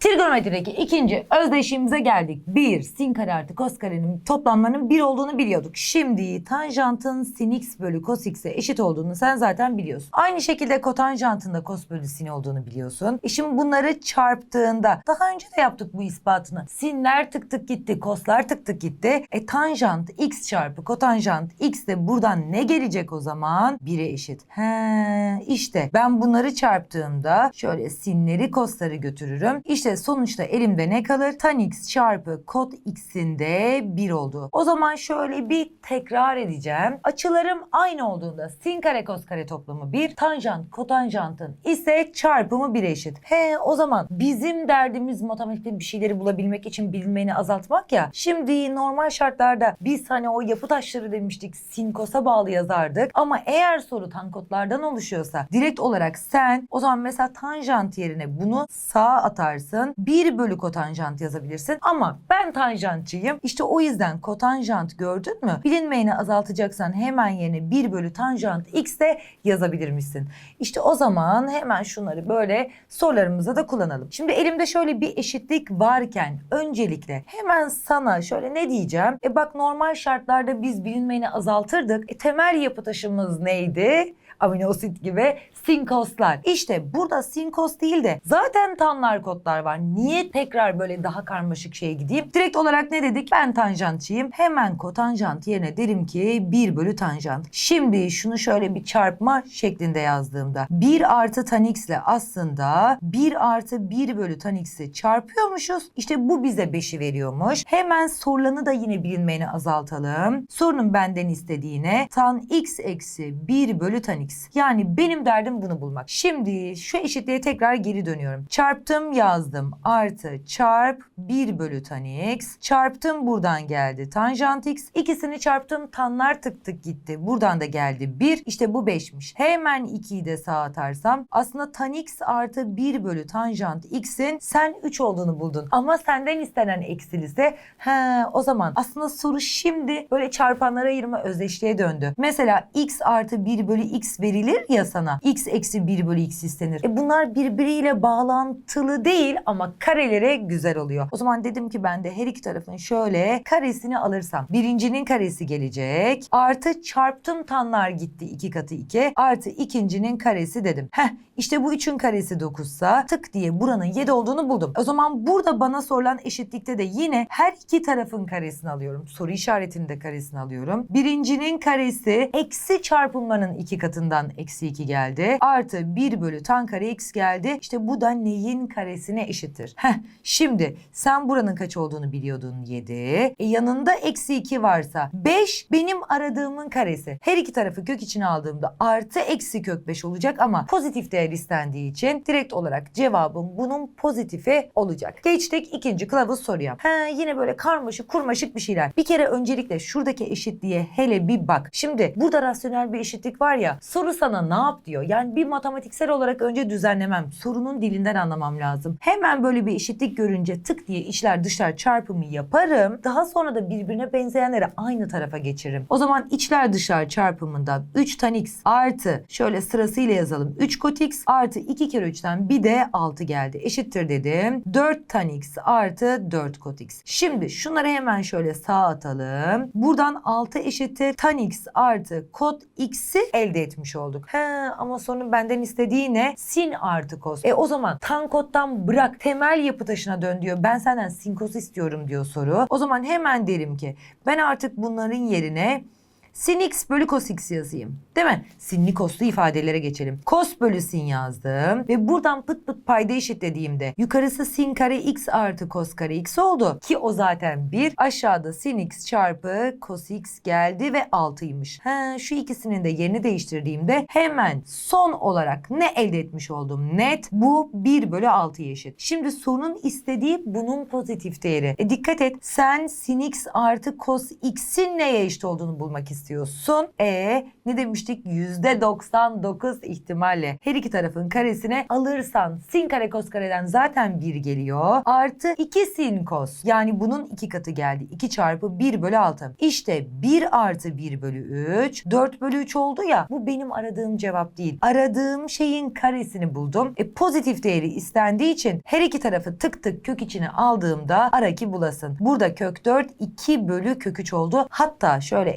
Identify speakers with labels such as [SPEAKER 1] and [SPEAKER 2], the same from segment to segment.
[SPEAKER 1] Trigonometrideki ikinci özdeşiğimize geldik. 1 sin kare artı kos karenin toplamlarının 1 olduğunu biliyorduk. Şimdi tanjantın sin x bölü cos x'e eşit olduğunu sen zaten biliyorsun. Aynı şekilde kotanjantın da cos bölü sin olduğunu biliyorsun. E şimdi bunları çarptığında daha önce de yaptık bu ispatını. Sinler tık tık gitti, koslar tık tık gitti. E tanjant x çarpı kotanjant x de buradan ne gelecek o zaman? 1'e eşit. He işte ben bunları çarptığımda şöyle sinleri kosları götürürüm. İşte sonuçta elimde ne kalır? Tan x çarpı kot x'in de 1 oldu. O zaman şöyle bir tekrar edeceğim. Açılarım aynı olduğunda sin kare kos kare toplamı 1, tanjant kotanjantın ise çarpımı 1'e eşit. He o zaman bizim derdimiz matematikte bir şeyleri bulabilmek için bilinmeni azaltmak ya. Şimdi normal şartlarda biz hani o yapı taşları demiştik sin kosa bağlı yazardık. Ama eğer soru tankotlardan oluşuyorsa direkt olarak sen o zaman mesela tanjant yerine bunu sağa atarsın. 1 bölü kotanjant yazabilirsin. Ama ben tanjantçıyım. İşte o yüzden kotanjant gördün mü? Bilinmeyeni azaltacaksan hemen yerine 1 bölü tanjant x de yazabilir misin? İşte o zaman hemen şunları böyle sorularımızda da kullanalım. Şimdi elimde şöyle bir eşitlik varken öncelikle hemen sana şöyle ne diyeceğim? E bak normal şartlarda biz bilinmeyeni azaltırdık. E temel yapı taşımız neydi? Aminosit gibi sinkoslar. İşte burada sinkos değil de zaten tanlar kodlar var. Niye tekrar böyle daha karmaşık şeye gideyim? Direkt olarak ne dedik? Ben tanjantçıyım. Hemen kotanjant yerine derim ki 1 bölü tanjant. Şimdi şunu şöyle bir çarpma şeklinde yazdığımda 1 artı tan x ile aslında 1 artı 1 bölü tan x'i çarpıyormuşuz. İşte bu bize 5'i veriyormuş. Hemen sorulanı da yine bilinmeyeni azaltalım. Sorunun benden istediğine tan x eksi 1 bölü tan x. Yani benim derdim bunu bulmak. Şimdi şu eşitliğe tekrar geri dönüyorum. Çarptım yazdım. Artı çarp 1 bölü tan x. Çarptım buradan geldi. Tanjant x. İkisini çarptım. Tanlar tık tık gitti. Buradan da geldi 1. İşte bu 5'miş. Hemen 2'yi de sağa atarsam aslında tan x artı 1 bölü tanjant x'in sen 3 olduğunu buldun. Ama senden istenen eksil ise he o zaman aslında soru şimdi böyle çarpanlara ayırma özdeşliğe döndü. Mesela x artı 1 bölü x verilir ya sana. x eksi 1 bölü x istenir. E bunlar birbiriyle bağlantılı değil ama karelere güzel oluyor. O zaman dedim ki ben de her iki tarafın şöyle karesini alırsam birincinin karesi gelecek. Artı çarptım tanlar gitti iki katı 2. Artı ikincinin karesi dedim. Heh işte bu üçün karesi 9 sa tık diye buranın 7 olduğunu buldum. O zaman burada bana sorulan eşitlikte de yine her iki tarafın karesini alıyorum. Soru işaretinin de karesini alıyorum. Birincinin karesi eksi çarpımlarının iki katından eksi 2 geldi. Artı 1 bölü tan kare x geldi. İşte bu da neyin karesine eşittir? Heh şimdi sen buranın kaç olduğunu biliyordun 7. E, yanında eksi 2 varsa 5 benim aradığımın karesi. Her iki tarafı kök içine aldığımda artı eksi kök 5 olacak ama pozitif değer istendiği için direkt olarak cevabım bunun pozitifi olacak. Geçtik ikinci kılavuz soruya. He yine böyle karmaşık kurmaşık bir şeyler. Bir kere öncelikle şuradaki eşitliğe hele bir bak. Şimdi burada rasyonel bir eşitlik var ya soru sana ne yap diyor. Yani bir matematiksel olarak önce düzenlemem. Sorunun dilinden anlamam lazım. Hemen böyle bir eşitlik görünce tık diye içler dışlar çarpımı yaparım. Daha sonra da birbirine benzeyenleri aynı tarafa geçiririm. O zaman içler dışlar çarpımında 3 tan x artı şöyle sırasıyla yazalım. 3 kot x artı 2 kere 3'ten bir de 6 geldi. Eşittir dedim. 4 tan x artı 4 kot x. Şimdi şunları hemen şöyle sağa atalım. Buradan 6 eşittir tan x artı kot x'i elde etmiş olduk. He ama sonra benden istediği ne? Sin artı kos. E o zaman tan kottan bırak temel yapı taşına dön diyor. Ben senden sin kos istiyorum diyor soru. O zaman hemen derim ki ben artık bunların yerine sin x bölü cos x yazayım. Değil mi? Sinli koslu ifadelere geçelim. Cos bölü sin yazdım. Ve buradan pıt pıt payda eşitlediğimde yukarısı sin kare x artı cos kare x oldu. Ki o zaten 1. Aşağıda sin x çarpı cos x geldi ve 6'ymış. He, şu ikisinin de yerini değiştirdiğimde hemen son olarak ne elde etmiş oldum? Net bu 1 bölü 6'ya eşit. Şimdi sorunun istediği bunun pozitif değeri. E dikkat et sen sin x artı cos x'in neye eşit olduğunu bulmak istiyorsun istiyorsun. E ne demiştik? %99 ihtimalle her iki tarafın karesine alırsan sin kare kos kareden zaten 1 geliyor. Artı 2 sin kos. Yani bunun iki katı geldi. 2 çarpı 1 bölü 6. İşte 1 artı 1 bölü 3. 4 bölü 3 oldu ya. Bu benim aradığım cevap değil. Aradığım şeyin karesini buldum. E, pozitif değeri istendiği için her iki tarafı tık tık kök içine aldığımda ara ki bulasın. Burada kök 4 2 bölü kök 3 oldu. Hatta şöyle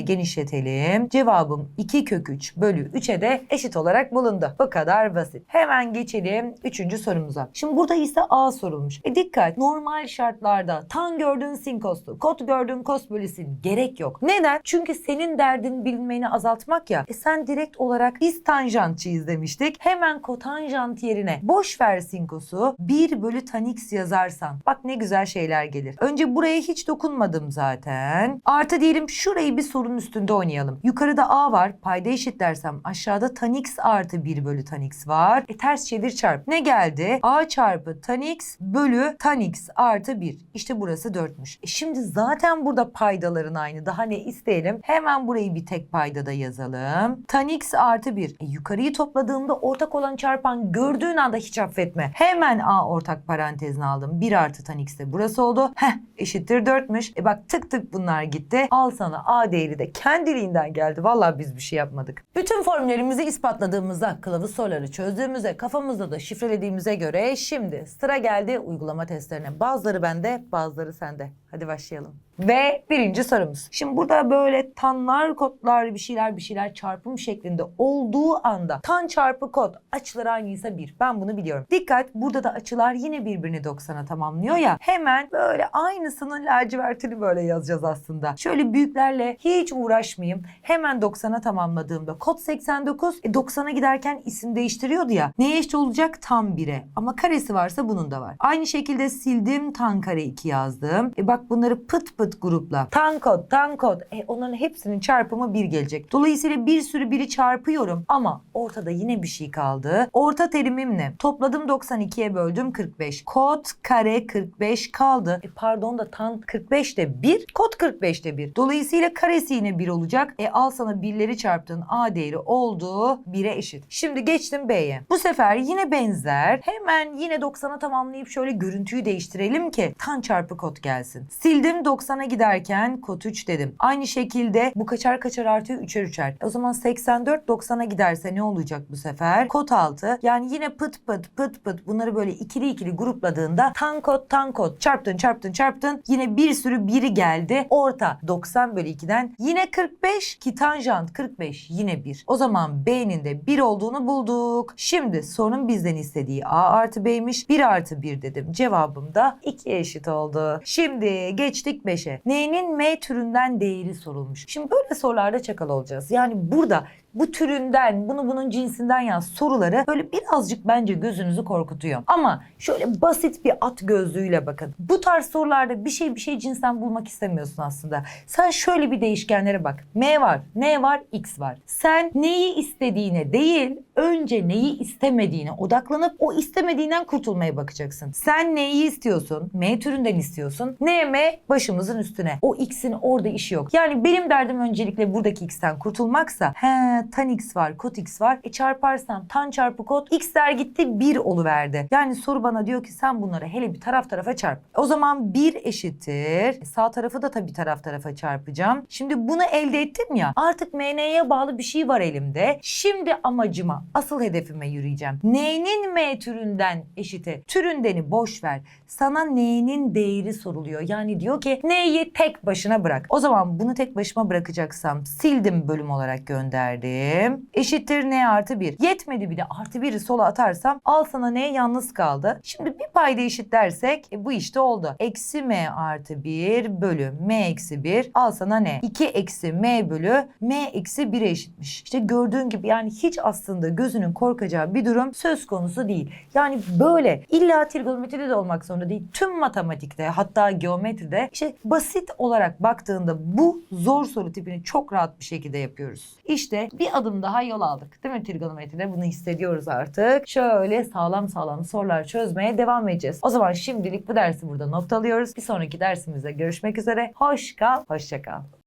[SPEAKER 1] eşiniyle genişletelim. Cevabım 2 kök 3 bölü 3'e de eşit olarak bulundu. Bu kadar basit. Hemen geçelim 3. sorumuza. Şimdi burada ise A sorulmuş. E dikkat normal şartlarda tan gördün sin kostu, kot gördün kos bölü sin. Gerek yok. Neden? Çünkü senin derdin bilmeni azaltmak ya. E sen direkt olarak biz tanjantçıyız demiştik. Hemen kotanjant yerine boş ver sin kosu 1 bölü tan x yazarsan. Bak ne güzel şeyler gelir. Önce buraya hiç dokunmadım zaten. Artı diyelim şurayı bir sorunun üstünde oynayalım. Yukarıda a var. Payda eşitlersem aşağıda tan x artı 1 bölü tan x var. E ters çevir çarp. Ne geldi? a çarpı tan x bölü tan x artı 1. İşte burası 4'müş. E şimdi zaten burada paydaların aynı. Daha ne isteyelim? Hemen burayı bir tek paydada yazalım. Tan x artı 1. E yukarıyı topladığımda ortak olan çarpan gördüğün anda hiç affetme. Hemen a ortak parantezine aldım. 1 artı tan x de burası oldu. Heh eşittir 4'müş. E bak tık tık bunlar gitti. Al sana a değeri de kendiliğinden geldi. Vallahi biz bir şey yapmadık. Bütün formüllerimizi ispatladığımızda, kılavuz soruları çözdüğümüzde, kafamızda da şifrelediğimize göre şimdi sıra geldi uygulama testlerine. Bazıları bende, bazıları sende. Hadi başlayalım. Ve birinci sorumuz. Şimdi burada böyle tanlar, kodlar, bir şeyler bir şeyler çarpım şeklinde olduğu anda tan çarpı kod açıları aynıysa 1. Ben bunu biliyorum. Dikkat burada da açılar yine birbirini 90'a tamamlıyor ya. Hemen böyle aynısının lacivertini böyle yazacağız aslında. Şöyle büyüklerle hiç uğraşmayayım. Hemen 90'a tamamladığımda kod 89 e 90'a giderken isim değiştiriyordu ya. Neye eşit olacak? Tam 1'e. Ama karesi varsa bunun da var. Aynı şekilde sildim tan kare 2 yazdım. E bak bunları pıt pıt grupla. Tan kod, tan kod. E onların hepsinin çarpımı 1 gelecek. Dolayısıyla bir sürü biri çarpıyorum ama ortada yine bir şey kaldı. Orta terimim ne? Topladım 92'ye böldüm 45. Kod kare 45 kaldı. E pardon da tan 45 de 1, kod 45 de 1. Dolayısıyla karesi yine 1 olacak. E al sana birleri çarptın. A değeri oldu 1'e eşit. Şimdi geçtim B'ye. Bu sefer yine benzer. Hemen yine 90'a tamamlayıp şöyle görüntüyü değiştirelim ki tan çarpı kod gelsin. Sildim 90'a giderken kod 3 dedim. Aynı şekilde bu kaçar kaçar artıyor 3'er 3'er. O zaman 84 90'a giderse ne olacak bu sefer? Kod 6. Yani yine pıt pıt pıt pıt bunları böyle ikili ikili grupladığında tan kod tan kod çarptın çarptın çarptın yine bir sürü biri geldi. Orta 90 bölü 2'den yine 45 ki tanjant 45 yine 1. O zaman B'nin de 1 olduğunu bulduk. Şimdi sorunun bizden istediği A artı B'ymiş. 1 artı 1 dedim. Cevabım da 2'ye eşit oldu. Şimdi geçtik 5'e. N'nin M türünden değeri sorulmuş. Şimdi böyle sorularda çakal olacağız. Yani burada bu türünden, bunu bunun cinsinden yaz soruları böyle birazcık bence gözünüzü korkutuyor. Ama şöyle basit bir at gözlüğüyle bakın. Bu tarz sorularda bir şey bir şey cinsten bulmak istemiyorsun aslında. Sen şöyle bir değişkenlere bak. M var, N var, X var. Sen neyi istediğine değil, önce neyi istemediğine odaklanıp o istemediğinden kurtulmaya bakacaksın. Sen neyi istiyorsun? M türünden istiyorsun. N, M başımızın üstüne. O X'in orada işi yok. Yani benim derdim öncelikle buradaki X'ten kurtulmaksa he tan X var, kot X var. E çarparsam tan çarpı kot X'ler gitti 1 oluverdi. Yani soru bana diyor ki sen bunları hele bir taraf tarafa çarp. O zaman 1 eşittir. E, sağ tarafı da tabii taraf tarafa çarpacağım. Şimdi bunu elde ettim ya. Artık MN'ye bağlı bir şey var elimde. Şimdi amacıma, asıl hedefime yürüyeceğim. N'nin M türünden eşiti. Türündeni boş ver. Sana N'nin değeri soruluyor. Yani diyor ki N'yi tek başına bırak. O zaman bunu tek başıma bırakacaksam sildim bölüm olarak gönderdim. Eşittir N artı 1. Yetmedi bir de artı 1'i sola atarsam al sana N yalnız kaldı. Şimdi bir payda eşitlersek e, bu işte oldu. Eksi M artı 1 bölü M eksi 1 al sana N. 2 eksi M bölü M eksi 1'e eşitmiş. İşte gördüğün gibi yani hiç aslında gözünün korkacağı bir durum söz konusu değil. Yani böyle illa trigonometride de olmak zorunda değil. Tüm matematikte hatta geometride işte basit olarak baktığında bu zor soru tipini çok rahat bir şekilde yapıyoruz. İşte bir adım daha yol aldık. Değil mi trigonometride? Bunu hissediyoruz artık. Şöyle sağlam sağlam sorular çözmeye devam edeceğiz. O zaman şimdilik bu dersi burada noktalıyoruz. Bir sonraki dersimizde görüşmek üzere. Hoş kal, hoşça kal.